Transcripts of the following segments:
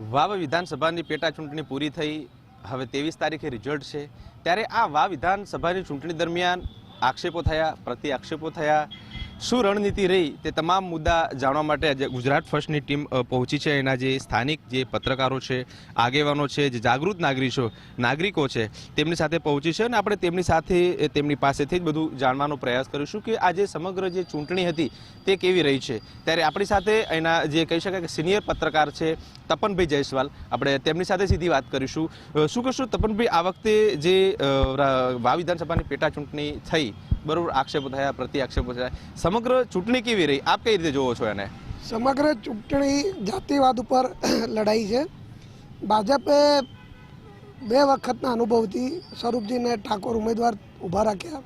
વાવ વિધાનસભાની પેટા ચૂંટણી પૂરી થઈ, હવે ત્રેવીસ તારીખે રિઝલ્ટ છે. ત્યારે આ વાવ વિધાનસભાની ચૂંટણી દરમિયાન આક્ષેપો થયા પ્રતિ આક્ષેપો થયા. શું રણનીતિ રહી તે તમામ મુદ્દા જાણવા માટે આજે ગુજરાત ફર્સ્ટની ટીમ પહોંચી છે. એના જે સ્થાનિક જે પત્રકારો છે, આગેવાનો છે, જે જાગૃત નાગરિકો નાગરિકો છે, તેમની સાથે પહોંચી છે. અને આપણે તેમની સાથે તેમની પાસેથી જ બધું જાણવાનો પ્રયાસ કરીશું કે આ જે સમગ્ર જે ચૂંટણી હતી તે કેવી રહી છે. ત્યારે આપણી સાથે એના જે કહી શકાય કે સિનિયર પત્રકાર છે, તપનભાઈ જયસ્વાલ. આપણે તેમની સાથે સીધી વાત કરીશું. શું કહેશું, તપનભાઈ, આ વખતે જે વાવ વિધાનસભાની પેટા ચૂંટણી થઈ બરોબર આક્ષેપો થયા પ્રતિ આક્ષેપો થયા. સમગ્ર ચૂંટણી કેવી રહી? આપ કઈ રીતે જોવો છો એને? સમગ્ર ચૂંટણી જાતિવાદ ઉપર લડાઈ છે. ભાજપે બે વખતના અનુભવથી સ્વરૂપજીને ઠાકોર ઉમેદવાર ઊભા રાખ્યા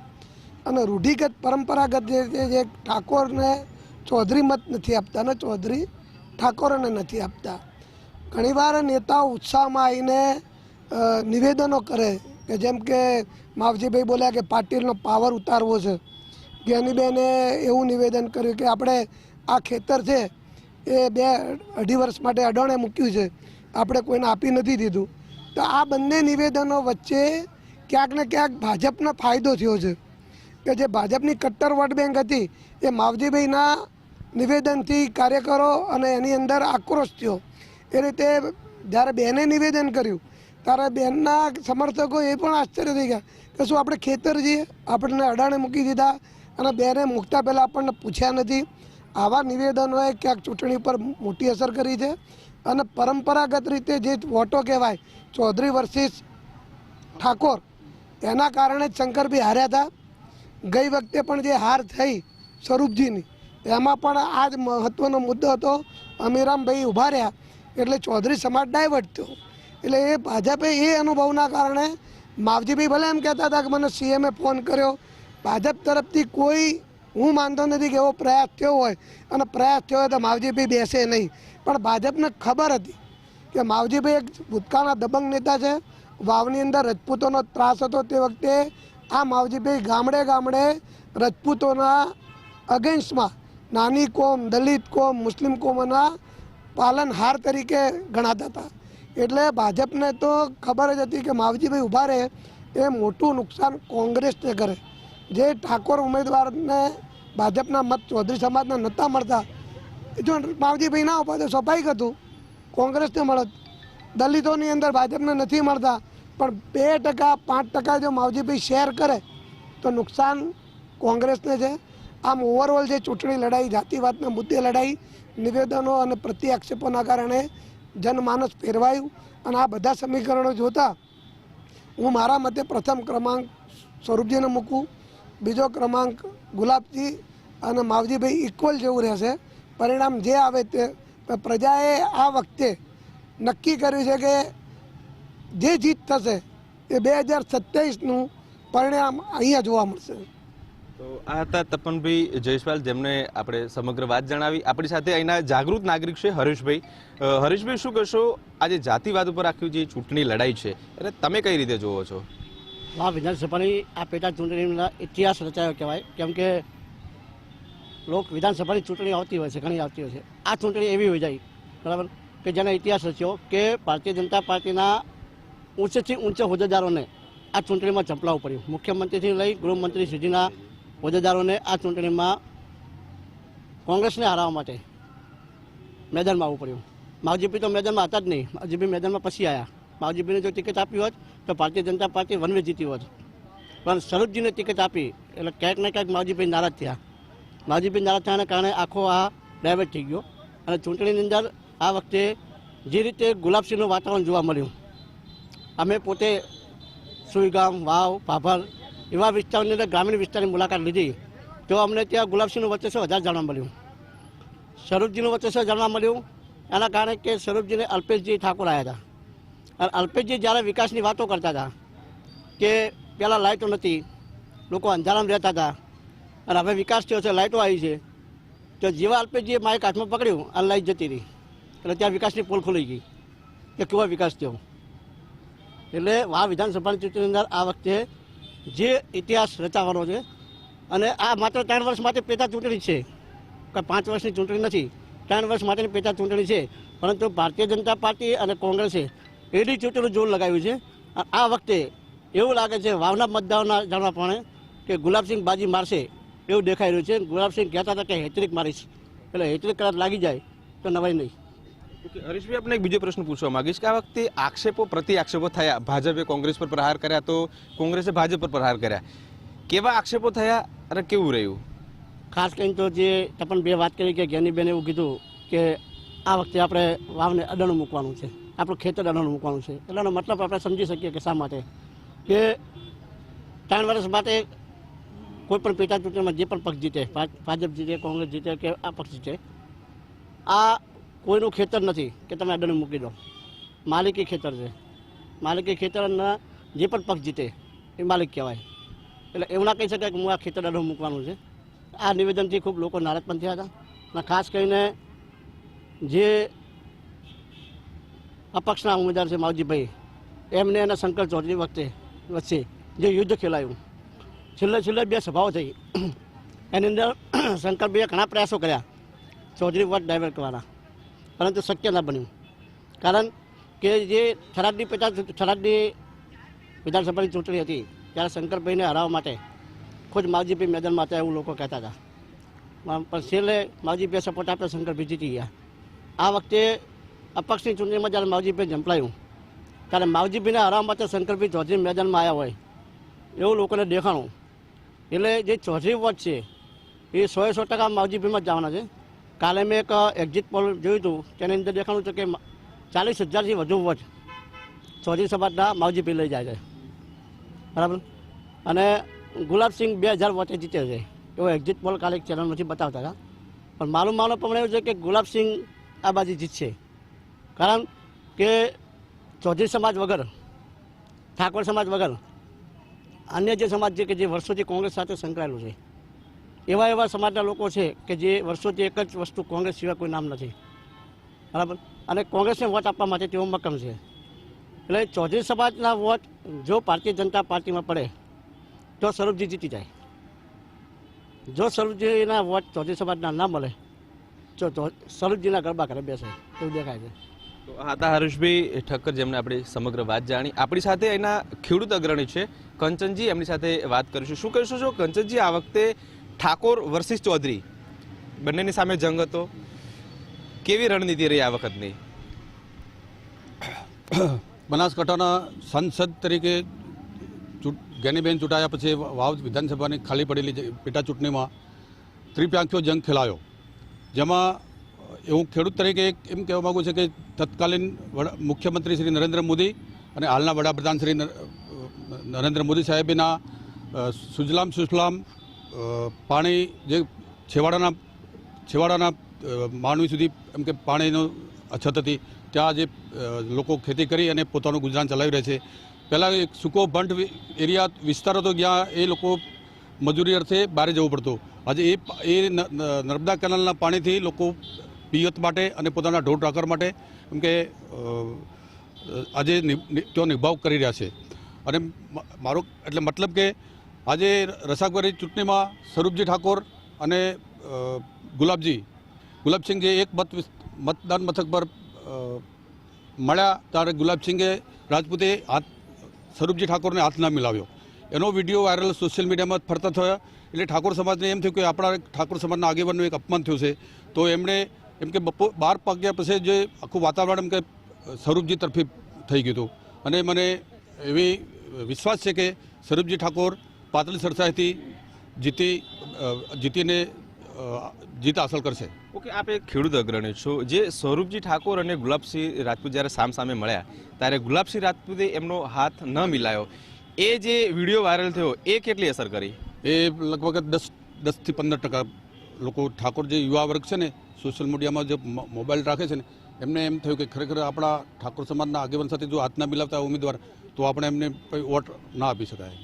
અને રૂઢિગત પરંપરાગત જે રીતે જે ઠાકોરને ચૌધરી મત નથી આપતા અને ચૌધરી ઠાકોરને નથી આપતા. ઘણીવાર નેતાઓ ઉત્સાહમાં આવીને નિવેદનો કરે કે જેમ કે માવજીભાઈ બોલ્યા કે પાટીલનો પાવર ઉતારવો છે જ્ઞાનીબેને એવું નિવેદન કર્યું કે આપણે આ ખેતર છે એ બે અઢી વર્ષ માટે અડાણે મૂક્યું છે, આપણે કોઈને આપી નથી દીધું. તો આ બંને નિવેદનો વચ્ચે ક્યાંક ને ક્યાંક ભાજપનો ફાયદો થયો છે, કે જે ભાજપની કટ્ટર વોટ બેંક હતી એ માવજીભાઈના નિવેદનથી કાર્યકરો અને એની અંદર આક્રોશ થયો. એ રીતે જ્યારે બેને નિવેદન કર્યું ત્યારે બેનના સમર્થકો એ પણ આશ્ચર્ય થઈ ગયા કે શું આપણે ખેતર જઈએ? આપણને અડાણે મૂકી દીધા અને બેને મૂકતા પહેલાં આપણને પૂછ્યા નથી. આવા નિવેદનોએ ક્યાંક ચૂંટણી પર મોટી અસર કરી છે અને પરંપરાગત રીતે જે વોટો કહેવાય, ચૌધરી વર્સિસ ઠાકોર, એના કારણે શંકરભાઈ હાર્યા હતા. ગઈ વખતે પણ જે હાર થઈ સ્વરૂપજીની, એમાં પણ આ જ મહત્વનો મુદ્દો હતો. અમીરામભાઈ ઊભા રહ્યા, એટલે ચૌધરી સમાજ ડાયવર્ટ થયો. એટલે એ ભાજપે એ અનુભવના કારણે માવજીભાઈ ભલે એમ કહેતા હતા કે મને સીએમએ ફોન કર્યો, ભાજપ તરફથી કોઈ, હું માનતો નથી કે એવો પ્રયાસ થયો હોય, અને પ્રયાસ થયો હોય તો માવજીભાઈ બેસે નહીં. પણ ભાજપને ખબર હતી કે માવજીભાઈ એક ભૂતકાળના દબંગ નેતા છે, વાવની અંદર રજપૂતોનો ત્રાસ હતો તે વખતે, આ માવજીભાઈ ગામડે ગામડે રજપૂતોના અગેન્સ્ટમાં નાની કોમ, દલિત કોમ, મુસ્લિમ કોમના પાલનહાર તરીકે ગણાતા હતા. એટલે ભાજપને તો ખબર જ હતી કે માવજીભાઈ ઊભા રહે, એ મોટું નુકસાન કોંગ્રેસને કરે. જે ઠાકોર ઉમેદવારને ભાજપના મત ચૌધરી સમાજના નહોતા મળતા જો માવજીભાઈ ના ઊભા, તો સ્વાભાવિક હતું. કોંગ્રેસને મળત. દલિતોની અંદર ભાજપને નથી મળતા, પણ બે ટકા, પાંચ ટકા જો માવજીભાઈ શેર કરે, તો નુકસાન કોંગ્રેસને છે. આમ ઓવરઓલ જે ચૂંટણી લડાઈ, જાતિવાદના મુદ્દે લડાઈ, નિવેદનો અને પ્રતિ આક્ષેપોના કારણે જનમાનસ ફેરવાયું અને આ બધા સમીકરણો જોતા હું મારા મતે પ્રથમ ક્રમાંક સ્વરૂપજીને મૂકું. બીજો ક્રમાંક ગુલાબજી અને માવજીભાઈ ઇક્વલ જેવું રહેશે. પરિણામ જે આવે તે પ્રજાએ આ વખતે નક્કી કર્યું છે કે જે જીત થશે એ બે હજાર સત્યાવીસનું પરિણામ અહીંયા જોવા મળશે. તો આ હતા તપનભાઈ જયસ્વાલ જેમને આપણે સમગ્ર વાત જણાવી. આપણી સાથે અહીંના જાગૃત નાગરિક છે હરેશભાઈ. હરીશભાઈ, શું કહેશો આજે જાતિવાદ ઉપર આખી જે ચૂંટણી લડાઈ છે એને તમે કઈ રીતે જોવો છો? આ વિધાનસભાની આ પેટા ચૂંટણીના ઇતિહાસ રચાયો કહેવાય. કેમ કે લોક વિધાનસભાની ચૂંટણી આવતી હોય છે, ઘણી આવતી હોય છે. આ ચૂંટણી એવી હોય જાય, બરાબર? કે જેનો ઇતિહાસ રચ્યો કે ભારતીય જનતા પાર્ટીના ઊંચેથી ઊંચા હોદ્દેદારોને આ ચૂંટણીમાં ઝંપલાવવું પડ્યું. મુખ્યમંત્રીથી લઈ ગૃહમંત્રી સુધીના હોદ્દેદારોને આ ચૂંટણીમાં કોંગ્રેસને હરાવવા માટે મેદાનમાં આવવું પડ્યું. માવજીપી તો મેદાનમાં હતા જ નહીં. માવજીપી મેદાનમાં પછી આવ્યા માવજીપીને જો ટિકિટ આપી હોત, તો ભારતીય જનતા પાર્ટી વનવે જીતી હોત. પણ સ્વરૂપજીને ટિકિટ આપી, એટલે ક્યાંક ને ક્યાંક માવજીભાઈ નારાજ થયા. માવજીભાઈ નારાજ થયાને કારણે આખો આ ડાયવર્ટ થઈ ગયો. અને ચૂંટણીની અંદર આ વખતે જે રીતે ગુલાબસિંહનું વાતાવરણ જોવા મળ્યું, અમે પોતે સુઈગામ, વાવ, ભાભર એવા વિસ્તારોની અંદર ગ્રામીણ વિસ્તારની મુલાકાત લીધી. તો અમને ત્યાં ગુલાબસિંહનું વર્ચસ્વ વધારે જાણવા મળ્યું. સ્વરૂપજીનું વર્ચસ્વ જાણવા મળ્યું. એના કારણે કે સ્વરૂપજીને અલ્પેશજી ઠાકોર આવ્યા હતા. અને અલ્પેશજી જ્યારે વિકાસની વાતો કરતા હતા, કે પહેલાં લાઇટો નથી, લોકો અંધારામાં રહેતા હતા, અને હવે વિકાસ થયો છે લાઇટો આવી છે, તો જેવા અલ્પેશજીએ માઇક હાથમાં પકડ્યું, અને લાઇટ જતી રહી. એટલે ત્યાં વિકાસની પોલ ખુલી ગઈ, કે કેવો વિકાસ થયો. એટલે આ વિધાનસભાની ચૂંટણીની અંદર આ વખતે જે ઇતિહાસ રચાવાનો છે. અને આ માત્ર ત્રણ વર્ષ માટે પેટા ચૂંટણી છે. કે પાંચ વર્ષની ચૂંટણી નથી. ત્રણ વર્ષ માટેની પેટા ચૂંટણી છે. પરંતુ ભારતીય જનતા પાર્ટી અને કોંગ્રેસે એડી ચૂંટણી જોર લગાવ્યું છે. આ વખતે એવું લાગે છે, વાવના મતદારોના જાણવા પ્રમાણે, કે ગુલાબસિંહ બાજી મારશે એવું દેખાઈ રહ્યું છે. ગુલાબસિંહ કહેતા હતા કે હેટ્રિક મારીશ. એટલે હેટ્રિક કદાચ લાગી જાય તો નવાઈ નહીં. હરીશભાઈ, આપણે એક બીજો પ્રશ્ન પૂછવા માંગીશ કે આ વખતે આક્ષેપો પ્રતિ આક્ષેપો થયા. ભાજપે કોંગ્રેસ પર પ્રહાર કર્યા તો કોંગ્રેસે ભાજપ પર પ્રહાર કર્યા. કેવા આક્ષેપો થયા અને કેવું રહ્યું? ખાસ કરીને તો જે તપન બે વાત કરી કે જ્ઞાનીબેન એવું કીધું કે આ વખતે આપણે વાવને અડાણું મૂકવાનું છે. આપણું ખેતર અડાણું મૂકવાનું છે. એટલે મતલબ આપણે સમજી શકીએ કે શા માટે? કે ત્રણ વર્ષ માટે કોઈ પણ પેટા ચૂંટણીમાં જે પણ પક્ષ જીતે ભાજપ જીતે, કોંગ્રેસ જીતે કે આ પક્ષ જીતે, આ કોઈનું ખેતર નથી કે તમે અડન મૂકી દો. માલિકી ખેતર છે. માલિકી ખેતરના જે પણ પક્ષ જીતે, એ માલિક કહેવાય. એટલે એવું ના કહી શકાય કે હું આ ખેતર અડન મૂકવાનું છે. આ નિવેદનથી ખૂબ લોકો નારાજ પણ થયા હતા. અને ખાસ કરીને જે અપક્ષના ઉમેદવાર છે માવજીભાઈ, એમને અને શંકર ચૌધરી વખતે વચ્ચે જે યુદ્ધ ખેલાયું, છેલ્લે છેલ્લે બે સભાઓ થઈ. એની અંદર શંકરભાઈએ ઘણા પ્રયાસો કર્યા. ચૌધરી વોટ ડાયવર્ટ કરવાના. પરંતુ શક્ય ન બન્યું. કારણ કે જે થરાદની પચાસ થરાદની વિધાનસભાની ચૂંટણી હતી, ત્યારે શંકરભાઈને હરાવવા માટે ખુદ માવજીભાઈ મેદાનમાં હતા એવું લોકો કહેતા હતા. પણ છેલ્લે માવજીભાઈ સપોર્ટ આપે શંકરભાઈ જીતી ગયા. આ વખતે અપક્ષની ચૂંટણીમાં જ્યારે માવજીભાઈ ઝંપલાયું, ત્યારે માવજીભાઈને હરાવવા માટે શંકરભાઈ ચૌધરી મેદાનમાં આવ્યા હોય એવું લોકોને દેખાણું. એટલે જે ચૌધરી વોટ છે, એ સો સો ટકા માવજીભાઈમાં જ જવાના છે. કાલે મેં એક એક્ઝિટ પોલ જોયું હતું, તેની અંદર દેખાણું હતું કે ચાલીસ હજારથી વધુ વોટ ચૌધરી સમાજના માવજીભાઈ લઈ જાય છે. બરાબર? અને ગુલાબસિંહ બે હજાર વોટે જીતે છે. એવો એક્ઝિટ પોલ કાલે ચેનલમાંથી બતાવતા હતા. પણ મારું માનવું પ્રમાણે એવું છે કે ગુલાબસિંહ આ બાજુ જીતશે. કારણ કે ચૌધરી સમાજ વગર, ઠાકોર સમાજ વગર, અન્ય જે સમાજ છે કે જે વર્ષોથી કોંગ્રેસ સાથે સંકળાયેલું છે એવા એવા સમાજના લોકો છે કે જે વર્ષોથી એક જ વસ્તુ કોંગ્રેસ સિવાય કોઈ નામ નથી. બરાબર? અને કોંગ્રેસને વોટ આપવા માટે તેઓ મક્કમ છે. એટલે ચૌધરી સમાજના વોટ જો ભારતીય જનતા પાર્ટીમાં પડે, તો સ્વરૂપજી જીતી જાય. જો સ્વરૂપજીના વોટ ચૌધરી સમાજના ના મળે, તો સ્વરૂપજીના ગરબા ઘરે બેસે, એવું દેખાય છે. હતા હરીશભાઈ ઠક્કર જેમને આપણે સમગ્ર વાત જાણી. આપણી સાથે એના ખેડૂત અગ્રણી છે કંચનજી, એમની સાથે વાત કરીશું. શું કહીશું? છો કંચનજી, આ વખતે ઠાકોર વર્સિસ ચૌધરી. બંનેની સામે જંગ હતો. કેવી રણનીતિ રહી આ વખતની? બનાસકાંઠાના સાંસદ તરીકે જ્ઞાનીબેન ચૂંટાયા પછી વાવ વિધાનસભાની ખાલી પડેલી પેટા ચૂંટણીમાં ત્રિપાંખ્યો જંગ ખેલાયો. જેમાં હું ખેડૂત તરીકે એક એમ કહેવા માગું છું કે તત્કાલીન મુખ્યમંત્રી શ્રી નરેન્દ્ર મોદી અને હાલના વડાપ્રધાન શ્રી નરેન્દ્ર મોદી સાહેબના સુજલામ સુફલામ અ, પાણી જે છેવાડાના છેવાડાના માનવી સુધી એમ કે પાણીનો અછત હતી, ત્યાં જે લોકો ખેતી કરી અને પોતાનું ગુજરાન ચલાવી રહ્યા છે. પહેલાં એક સૂકો ભંડ એરિયા વિસ્તાર હતો, જ્યાં એ લોકો મજૂરી અર્થે બહાર જવું પડતું. આજે એ એ નર્મદા કેનાલના પાણીથી લોકો પિયત માટે અને પોતાના ઢોર ઢાકર માટે એમ કે આજે તેઓ નિભાવ કરી રહ્યા છે. અને મારો, એટલે મતલબ કે આજે રસાકવારી ચૂંટણીમાં સ્વરૂપજી ઠાકોર અને ગુલાબજી, ગુલાબસિંહ જે એક મત મતદાન મથક પર મળ્યા ત્યારે ગુલાબસિંહે રાજપૂતે હાથ, સ્વરૂપજી ઠાકોરને હાથ ના મિલાવ્યો. એનો વીડિયો વાયરલ સોશિયલ મીડિયામાં ફરતા થયો. એટલે ઠાકોર સમાજને એમ થયું કે આપણા ઠાકોર સમાજના આગેવાનનું એક અપમાન થયું છે. તો એમણે એમ કે બપો, બાર પાક્યા પછી જે આખું વાતાવરણ એમ કે સ્વરૂપજી તરફી થઈ ગયું હતું. અને મને એવી વિશ્વાસ છે કે સ્વરૂપજી ઠાકોર પાતળી સરસાઈથી જીતી જીતીને જીત હાંસલ કરશે. ઓકે આપ એક ખેડૂત અગ્રણી છો. જે સ્વરૂપજી ઠાકોર અને ગુલાબસિંહ રાજપૂત જ્યારે સામ સામે મળ્યા ત્યારે ગુલાબસિંહ રાજપૂતે એમનો હાથ ન મિલાયો. એ જે વીડિયો વાયરલ થયો એ કેટલી અસર કરી? એ લગભગ દસ દસથી પંદર ટકા લોકો ઠાકોર જે યુવા વર્ગ છે ને સોશિયલ મીડિયામાં જે મોબાઈલ રાખે છે ને એમને એમ થયું કે ખરેખર આપણા ઠાકોર સમાજના આગેવાન સાથે જો હાથ ના મિલાવતા ઉમેદવાર તો આપણે એમને વોટ ના આપી શકાય.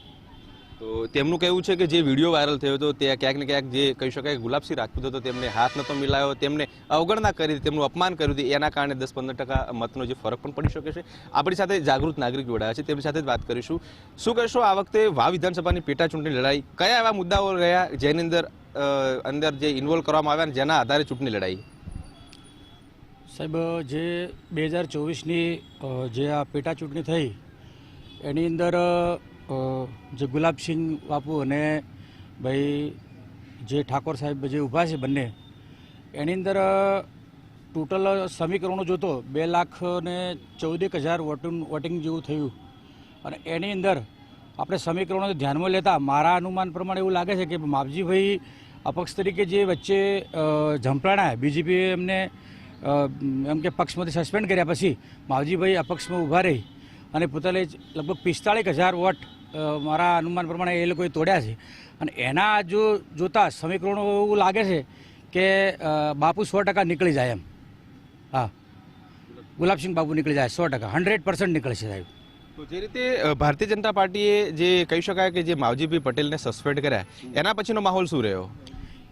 તો તેમનું કહેવું છે કે જે વીડિયો વાયરલ થયો હતો, તે ક્યાંક ને ક્યાંક જે કહી શકાય ગુલાબસિંહ રાજપૂત હતો, તેમને હાથ નહોતો મિલાયો, તેમને અવગણના કરી તેમનું અપમાન કર્યું હતું, એના કારણે દસ પંદર ટકા મતનો જે ફરક પણ પડી શકે છે. આપણી સાથે જાગૃત નાગરિક જોડાયા છે, તેમની સાથે જ વાત કરીશું. શું કહેશો, આ વખતે વાવ વિધાનસભાની પેટા ચૂંટણી લડાઈ કયા એવા મુદ્દાઓ રહ્યા જેની અંદર અંદર જે ઇન્વોલ્વ કરવામાં આવ્યા અને જેના આધારે ચૂંટણી લડાઈ? સાહેબ, જે બે હજાર ચોવીસની જે આ પેટા ચૂંટણી થઈ, એની અંદર જે ગુલાબસિંહ બાપુ અને ભાઈ જે ઠાકોર સાહેબ જે ઊભા છે બંને, એની અંદર ટોટલ સમીકરણો જોતો બે લાખ ને ચૌદેક હજાર વોટિંગ વોટિંગ જેવું થયું. અને એની અંદર આપણે સમીકરણો ધ્યાનમાં લેતા, મારા અનુમાન પ્રમાણે એવું લાગે છે કે માવજીભાઈ અપક્ષ તરીકે જે વચ્ચે ઝંપલાણા બીજેપીએ એમને એમ કે પક્ષમાંથી સસ્પેન્ડ કર્યા પછી માવજીભાઈ અપક્ષમાં ઊભા રહી અને પોતાને લગભગ પિસ્તાળીસ હજાર વોટ મારા અનુમાન પ્રમાણે એ લોકોએ તોડ્યા છે. અને એના જો જોતા સમીકરણો એવું લાગે છે કે બાપુ સો ટકા નીકળી જાય એમ. હા. ગુલાબસિંહ બાપુ નીકળી જાય સો ટકા. હંડ્રેડ પર્સન્ટ નીકળે છે સાહેબ. તો જે રીતે ભારતીય જનતા પાર્ટીએ જે કહી શકાય કે જે માવજીભાઈ પટેલને સસ્પેન્ડ કર્યા એના પછીનો માહોલ શું રહ્યો?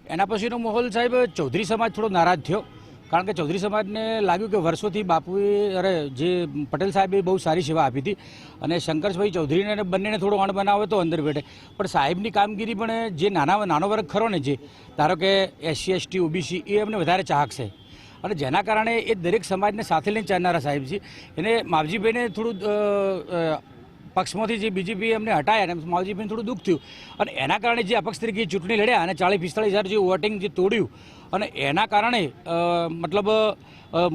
એના પછીનો માહોલ સાહેબ ચૌધરી સમાજ થોડો નારાજ થયો. કારણ કે ચૌધરી સમાજને લાગ્યું કે વર્ષોથી બાપુએ, અરે, જે પટેલ સાહેબે બહુ સારી સેવા આપી હતી અને શંકરભાઈ ચૌધરીને બંનેને થોડો અણ બનાવે હતો અંદર બેઠે. પણ સાહેબની કામગીરી પણ જે નાના, નાનો વર્ગ ખરો ને જે, ધારો કે એસસી, એસટી, ઓબીસી, એ એમને વધારે ચાહક છે. અને જેના કારણે એ દરેક સમાજને સાથે લઈને ચાલનારા સાહેબ છે. એને માવજીભાઈને થોડું પક્ષમાંથી જે બીજેપી એમને હટાયા અને માવજીભાઈને થોડું દુઃખ થયું. અને એના કારણે જે અપક્ષ તરીકે ચૂંટણી લડ્યા અને ચાલીસ પિસ્તાળીસ હજાર જે વોટિંગ જે તોડ્યું અને એના કારણે મતલબ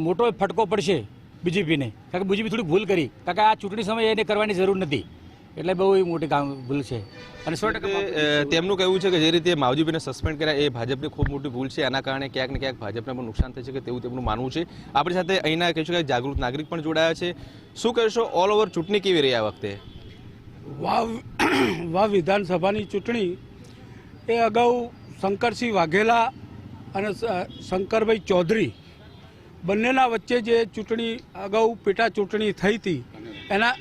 મોટો ફટકો પડશે બીજેપીને. કારણ કે બીજેપી થોડી ભૂલ કરી. કારણ કે આ ચૂંટણી સમયે એને કરવાની જરૂર નથી. એટલે બહુ મોટી કામ ભૂલ છે. અને સો તેમનું કહેવું છે કે જે રીતે માવજીભાઈને સસ્પેન્ડ કર્યા એ ભાજપની ખૂબ મોટી ભૂલ છે. એના કારણે ક્યાંક ને ક્યાંક ભાજપને પણ નુકસાન થઈ શકે તેવું તેમનું માનવું છે. આપણી સાથે અહીંના કહીશું કે જાગૃત નાગરિક પણ જોડાયા છે. શું કહેશો? ઓલ ઓવર ચૂંટણી કેવી રહી આ વખતે? વાવ વાવ વિધાનસભાની ચૂંટણી એ અગાઉ શંકરસિંહ વાઘેલા અને શંકરભાઈ ચૌધરી બંનેના વચ્ચે જે ચૂંટણી અગાઉ પેટા ચૂંટણી થઈ હતી, એના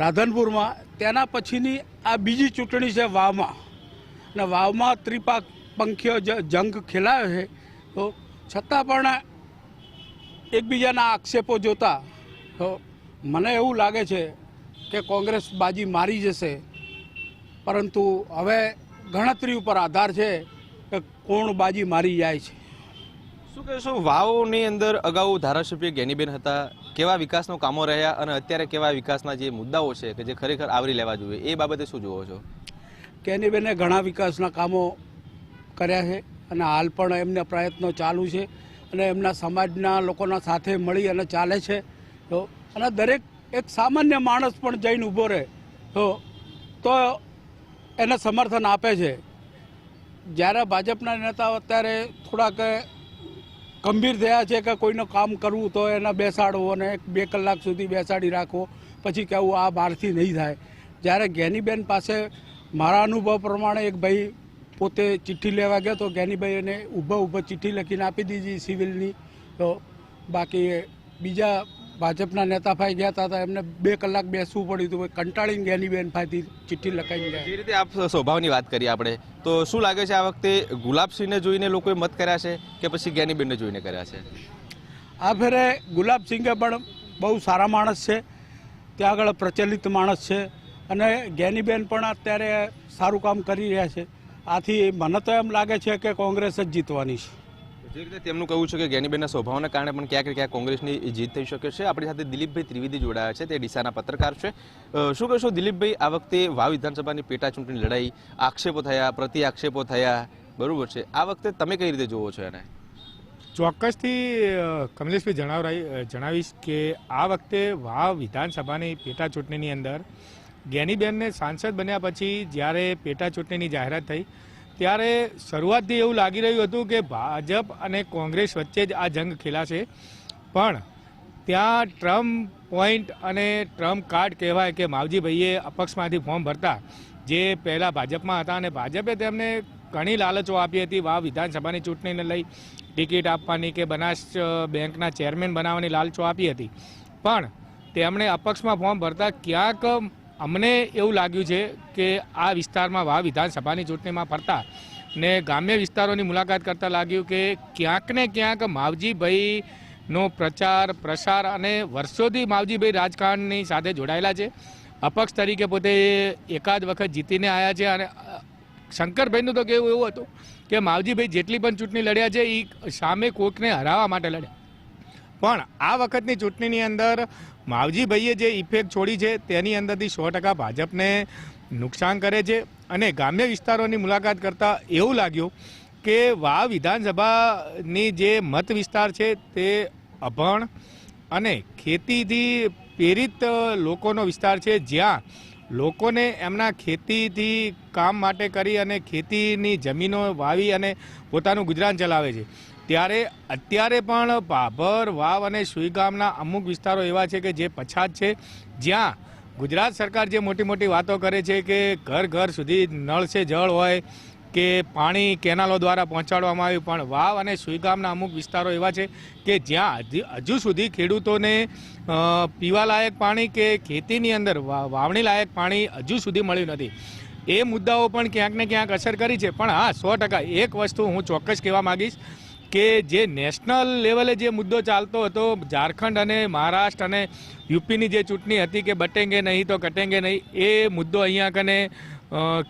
રાધનપુરમાં, તેના પછીની આ બીજી ચૂંટણી છે વાવમાં. અને વાવમાં ત્રિપાક પંખીય જંગ ખેલાયો છે. તો છતાં પણ એકબીજાના આક્ષેપો જોતા મને એવું લાગે છે કે કોંગ્રેસ બાજી મારી જશે. પરંતુ હવે ગણતરી ઉપર આધાર છે કે કોણ બાજી મારી જાય છે. શું કહેશો વાવની અંદર અગાઉ ધારાસભ્ય ગેનીબેન હતા. કેવા વિકાસનો કામો રહ્યા અને અત્યારે કેવા વિકાસના જે મુદ્દાઓ છે કે જે ખરેખર આવરી લેવા જોઈએ એ બાબતે શું જુઓ છો? ગેનીબેને ઘણા વિકાસના કામો કર્યા છે અને હાલ પણ એમના પ્રયત્નો ચાલુ છે અને એમના સમાજના લોકોના સાથે મળી અને ચાલે છે. તો અને દરેક એક સામાન્ય માણસ પણ જઈને ઊભો રહે, તો તો એને સમર્થન આપે છે. જ્યારે ભાજપના નેતાઓ અત્યારે થોડાક ગંભીર થયા છે કે કોઈનું કામ કરવું તો એને બેસાડવો અને એક બે કલાક સુધી બેસાડી રાખવો, પછી કહેવું આ બહારથી નહીં થાય. જ્યારે જ્ઞાનીબેન પાસે મારા અનુભવ પ્રમાણે એક ભાઈ પોતે ચિઠ્ઠી લેવા ગયો તો જ્ઞાનીભાઈ એને ઊભા ઊભા ચિઠ્ઠી લખીને આપી દીધી સિવિલની. તો બાકી બીજા ભાજપના નેતા ફાઈ ગયા હતા એમને બે કલાક બેસવું પડ્યું હતું. કંટાળીને ગયાની બેન ફાઈથી ચિઠ્ઠી લખાઈને ગયા. જે રીતે આપ સ્વભાવની વાત કરીએ આપણે તો શું લાગે છે આ વખતે ગુલાબસિંહને જોઈને લોકોએ મત કર્યા છે કે પછી જ્ઞાનીબેનને જોઈને કર્યા છે? આ ફેરે ગુલાબસિંહે પણ બહુ સારા માણસ છે ત્યાં આગળ પ્રચલિત માણસ છે અને જ્ઞાનીબેન પણ અત્યારે સારું કામ કરી રહ્યા છે. આથી મને તો એમ લાગે છે કે કોંગ્રેસ જ જીતવાની છે. જે રીતે તેમનું કહેવું છે કે જ્ઞાનીબેનના સ્વભાવના કારણે પણ ક્યાંક ક્યાંક કોંગ્રેસની જીત થઈ શકે છે. આપણી સાથે દિલીપભાઈ ત્રિવેદી જોડાયા છે. તે ડીસાના પત્રકાર છે. શું કહેશો દિલીપભાઈ, આ વખતે વાવ વિધાનસભાની પેટા ચૂંટણી લડાઈ, આક્ષેપો થયા પ્રતિ આક્ષેપો થયા, બરાબર છે. આ વખતે તમે કઈ રીતે જોવો છો એને? ચોક્કસથી કમલેશભાઈ જણાવરાય જણાવીશ કે આ વખતે વાવ વિધાનસભાની પેટા ચૂંટણીની અંદર જ્ઞાનીબેનને સાંસદ બન્યા પછી જ્યારે પેટા ચૂંટણીની જાહેરાત થઈ ત્યારે શરૂઆતથી એવું લાગી રહ્યું હતું કે ભાજપ અને કોંગ્રેસ વચ્ચે જ આ જંગ ખેલાશે. પણ ત્યાં ટ્રમ્પ પોઈન્ટ અને ટ્રમ્પ કાર્ડ કહેવાય કે માવજીભાઈએ અપક્ષમાંથી ફોર્મ ભરતા જે પહેલાં ભાજપમાં હતા અને ભાજપે તેમને ઘણી લાલચો આપી હતી. વા વિધાનસભાની ચૂંટણીને લઈ ટિકિટ આપવાની કે બનાસ બેંકના ચેરમેન બનાવવાની લાલચો આપી હતી. પણ તેમણે અપક્ષમાં ફોર્મ ભરતા ક્યાંક અમને એવું લાગ્યું છે કે આ વિસ્તારમાં વાવ વિધાનસભાની ચૂંટણીમાં ફરતા ને ગ્રામ્ય વિસ્તારોની મુલાકાત કરતાં લાગ્યું કે ક્યાંક ને ક્યાંક માવજીભાઈનો પ્રચાર, પ્રસાર અને વર્ષોથી માવજીભાઈ રાજકારણની સાથે જોડાયેલા છે. અપક્ષ તરીકે પોતે એકાદ વખત જીતીને આવ્યા છે અને શંકરભાઈનું તો કેવું એવું હતું કે માવજીભાઈ જેટલી પણ ચૂંટણી લડ્યા છે એ સામે કોઈકને હરાવવા માટે લડ્યા. પણ આ વખતની ચૂંટણીની અંદર માવજીભાઈએ જે ઇફેક્ટ છોડી છે, તેની અંદરથી સો ટકા ભાજપને નુકસાન કરે છે. અને ગ્રામ્ય વિસ્તારોની મુલાકાત કરતાં એવું લાગ્યું કે વાવ વિધાનસભાની જે મત વિસ્તાર છે, તે અભણ અને ખેતીથી પ્રેરિત લોકોનો વિસ્તાર છે. જ્યાં લોકોને એમના ખેતીથી કામ માટે કરી અને ખેતીની જમીનો વાવી અને પોતાનું ગુજરાન ચલાવે છે. ત્યારે અત્યારે પણ ભાભર, વાવ અને સુઈગામના અમુક વિસ્તારો એવા છે કે જે પછાત છે, જ્યાં ગુજરાત સરકાર જે મોટી મોટી વાતો કરે છે કે ઘર ઘર સુધી નળ છે જળ હોય કે પાણી કેનાલો દ્વારા પહોંચાડવામાં આવ્યું, પણ વાવ અને સુઈગામના અમુક વિસ્તારો એવા છે કે જ્યાં હજુ સુધી ખેડૂતોને પીવાલાયક પાણી કે ખેતીની અંદર વાવણી લાયક પાણી હજુ સુધી મળ્યું નથી. એ મુદ્દાઓ પણ ક્યાંક ને ક્યાંક અસર કરી છે. પણ હા, સો ટકા એક વસ્તુ હું ચોક્કસ કહેવા માગીશ કે જે નેશનલ લેવલે જે મુદ્દો ચાલતો હતો, ઝારખંડ અને મહારાષ્ટ્ર અને યુપીની જે ચૂંટણી હતી કે બટેંગે નહીં તો કટેંગે નહીં, એ મુદ્દો અહીંયા કને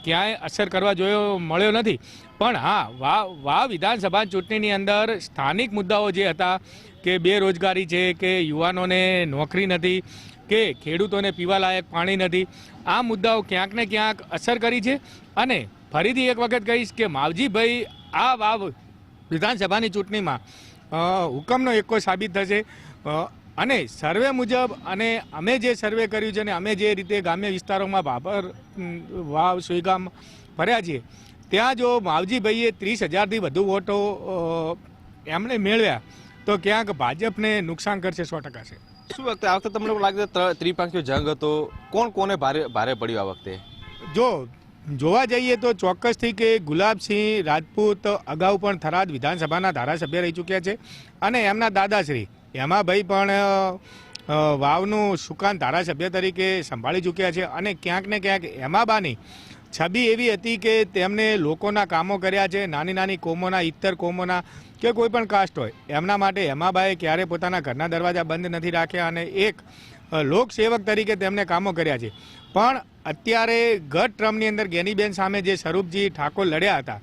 ક્યાંય અસર કરવા જોયો, મળ્યો નથી. પણ હા, વા વા વિધાનસભા ચૂંટણીની અંદર સ્થાનિક મુદ્દાઓ જે હતા, કે બેરોજગારી છે, કે યુવાનોને નોકરી નથી, કે ખેડૂતોને પીવાલાયક પાણી નથી, આ મુદ્દાઓ ક્યાંક ને ક્યાંક અસર કરી છે. અને ફરીથી એક વખત કહીશ કે માવજીભાઈ, આ વાવ વિધાનસભાની ચૂંટણીમાં હુકમનો એકો સાબિત થશે. અને સર્વે મુજબ અને અમે જે સર્વે કર્યું છે અને અમે જે રીતે ગ્રામ્ય વિસ્તારોમાં ભાભર વાવ સુઈગામ ફર્યા છીએ ત્યાં જો માવજીભાઈએ ત્રીસ હજારથી વધુ વોટો એમણે મેળવ્યા તો ક્યાંક ભાજપને નુકસાન કરશે સો ટકા છે. શું વખતે આ વખતે તમને એવું લાગે ત્રિપાંખીઓ જંગ હતો? કોણ કોને ભારે ભારે પડ્યું આ વખતે? જો જોવા જઈએ તો ચોક્કસથી કે ગુલાબસિંહ રાજપૂત અગાઉ પણ થરાદ વિધાનસભાના ધારાસભ્ય રહી ચૂક્યા છે અને એમના દાદાશ્રી એમાભાઈ પણ અ, અ, વાવનું સુકાન ધારાસભ્ય તરીકે સંભાળી ચૂક્યા છે અને ક્યાંક ને ક્યાંક એમાબાની છબી એવી હતી કે તેમને લોકોના કામો કર્યા છે નાની નાની કોમોના ઇત્તર કોમોના કે કોઈ પણ કાસ્ટ હોય. એમના માટે હેમાબાએ ક્યારે પોતાના ઘરના દરવાજા બંધ નથી રાખ્યા અને એક લોકસેવક તરીકે તેમને કામો કર્યા છે. પણ અત્યારે ગત ટ્રમની અંદર ગેનીબેન સામે જે સ્વરૂપજી ઠાકોર લડ્યા હતા,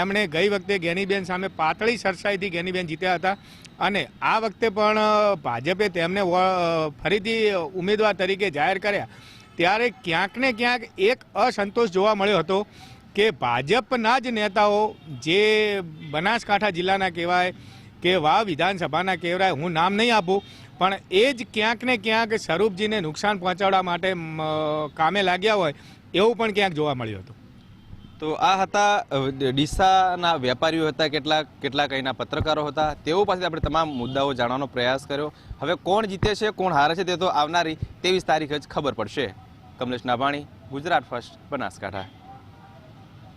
એમણે ગઈ વખતે ગેનીબેન સામે પાતળી સરસાઈથી ગેનીબેન જીત્યા હતા અને આ વખતે પણ ભાજપે તેમને ફરીથી ઉમેદવાર તરીકે જાહેર કર્યા. ત્યારે ક્યાંક ને ક્યાંક એક અસંતોષ જોવા મળ્યો હતો કે ભાજપના જ નેતાઓ જે બનાસકાંઠા જિલ્લાના કહેવાય કે વાવ વિધાનસભાના કહેવાય, હું નામ નહીં આપું પણ એ જ ક્યાંક ને ક્યાંક સ્વરૂપજીને નુકસાન પહોંચાડવા માટે કામે લાગ્યા હોય, એવું પણ ક્યાંક જોવા મળ્યું હતું. તો આ હતા ડીસાના વેપારીઓ હતા, કેટલાક કેટલાક અહીંના પત્રકારો હતા. તેઓ પાસેથી આપણે તમામ મુદ્દાઓ જાણવાનો પ્રયાસ કર્યો. હવે કોણ જીતે છે, કોણ હારે છે તે તો આવનારી ત્રેવીસ તારીખ જ ખબર પડશે. કમલેશ નાભાણી, ગુજરાત ફર્સ્ટ, બનાસકાંઠા.